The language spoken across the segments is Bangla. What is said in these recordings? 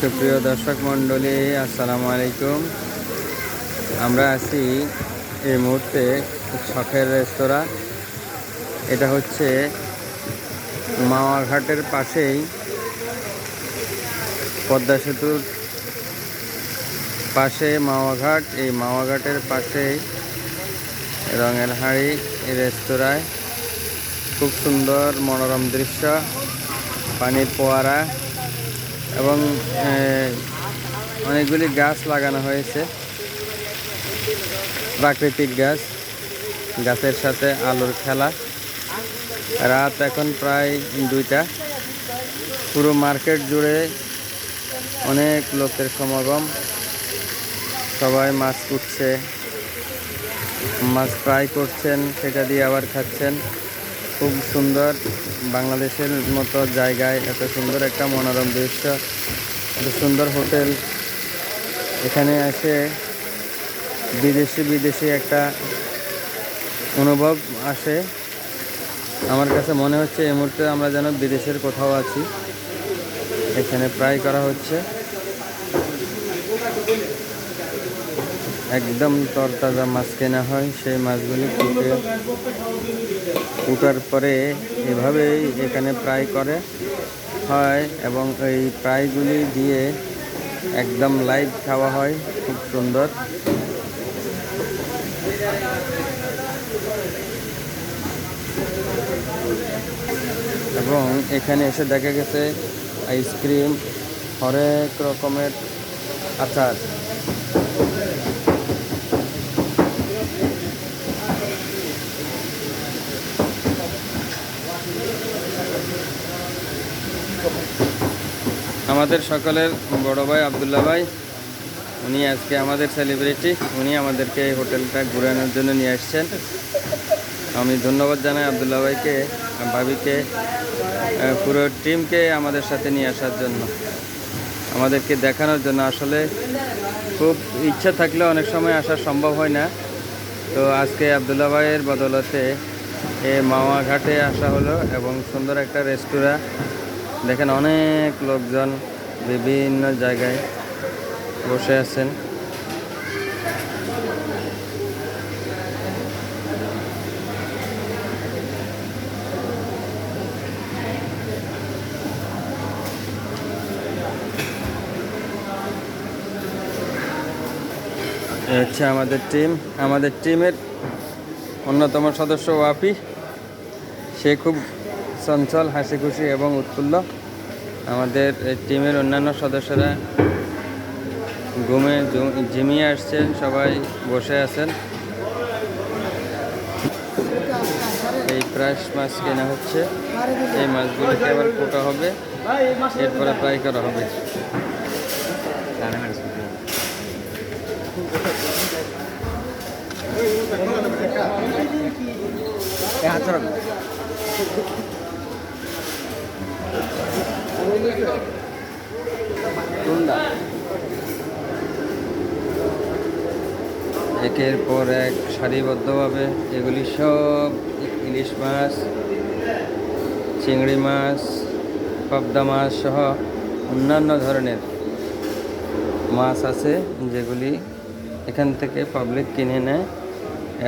সুপ্রিয় দর্শক মণ্ডলী, আসসালামু আলাইকুম। আমরা আছি এই মুহূর্তে শখের রেস্তোরাঁ। এটা হচ্ছে মাওয়াঘাটের পাশেই পদ্মা সেতুর পাশে মাওয়াঘাট এই মাওয়াঘাটের পাশেই রঙের হাড়ি রেস্তোরাঁয় খুব সুন্দর মনোরম দৃশ্য, পানির ফোয়ারা এবং অনেকগুলি গাছ লাগানো হয়েছে। প্রাকৃতিক গাছ, গাছের সাথে আলোর খেলা। রাত এখন প্রায় দুইটা। পুরো মার্কেট জুড়ে অনেক লোকের সমাগম। সবাই মাছ কুটছে। মাছ ফ্রাই করছেন, সেটা দিয়ে আবার খাচ্ছেন। খুব সুন্দর বাংলাদেশের মতো জায়গায় এত সুন্দর একটা মনোরম দৃশ্য, এত সুন্দর হোটেল। এখানে এসে বিদেশি বিদেশি একটা অনুভব আসে। আমার কাছে মনে হচ্ছে এই মুহূর্তে আমরা যেন বিদেশের কোথাও আছি। এখানে প্রায় করা হচ্ছে। একদম তরতাজা মাছ কেনা হয়, সেই মাছগুলি কুটে কুটার পরে এভাবেই এখানে ফ্রাই করে, হয় এবং এই ফ্রাইগুলি দিয়ে একদম লাইভ খাওয়া হয়, খুব সুন্দর। এবং এখানে এসে দেখা গেছে, আইসক্রিম, হরেক রকমের আচার। আমাদের সকলের বড় ভাই আবদুল্লা ভাই, উনি আজকে আমাদের সেলিব্রিটি উনি আমাদেরকে এই হোটেলটা ঘুরানোর জন্য নিয়ে আসছেন। আমি ধন্যবাদ জানাই আবদুল্লা ভাইকে, ভাবিকে পুরো টিমকে আমাদের সাথে নিয়ে আসার জন্য। আমাদেরকে দেখানোর জন্য। আসলে খুব ইচ্ছা থাকলে অনেক সময় আসা সম্ভব হয় না। তো আজকে আবদুল্লা ভাইয়ের বদলতে এ মাওয়া ঘাটে আসা হলো এবং সুন্দর একটা রেস্তোরাঁ দেখেন অনেক লোকজন বিভিন্ন জায়গায় বসে আছেন। হচ্ছে আমাদের টিম। আমাদের টিমের অন্যতম সদস্য ওয়াপি সে খুব চঞ্চল হাসি খুশি এবং উৎফুল্ল। আমাদের টিমের অন্যান্য সদস্যরা ঘুমে জিমিয়ে আসছেন, সবাই বসে আছেন। এই ফ্রেশ মাছ কেনা হচ্ছে। এই মাছগুলিকে আবার কোটা হবে। এরপরে ফ্রাই করা হবে। একের পর এক সারিবদ্ধভাবে এগুলি সব ইলিশ মাছ, চিংড়ি মাছ, পাবদা মাছ সহ অন্যান্য ধরনের মাছ আছে যেগুলি এখান থেকে পাবলিক কিনে নেয়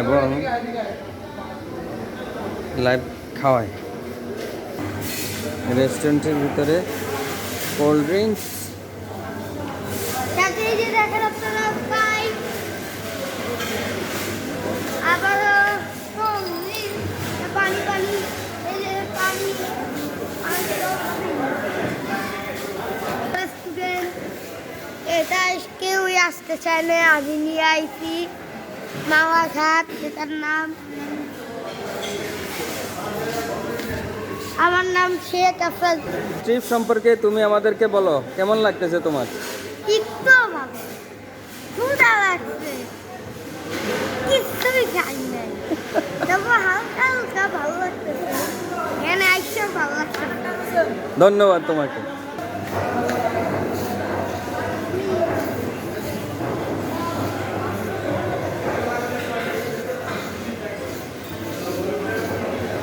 এবং লাইভ খাওয়ায়। রেস্টুরেন্টের ভিতরে কোল্ড ড্রিঙ্কস আবার পানি পানি পানি রেস্টুরেন্ট এটা কেউই আসতে চায় না আমি নিয়ে আইছি। মাওয়া ঘাট যেটার নাম। আমার নাম শেখ আফেল ট্রিপ সম্পর্কে তুমি আমাদেরকে বলো কেমন লাগতেছে তোমার? ভালো। ক্ষুধা লাগছে। ধন্যবাদ তোমাকে।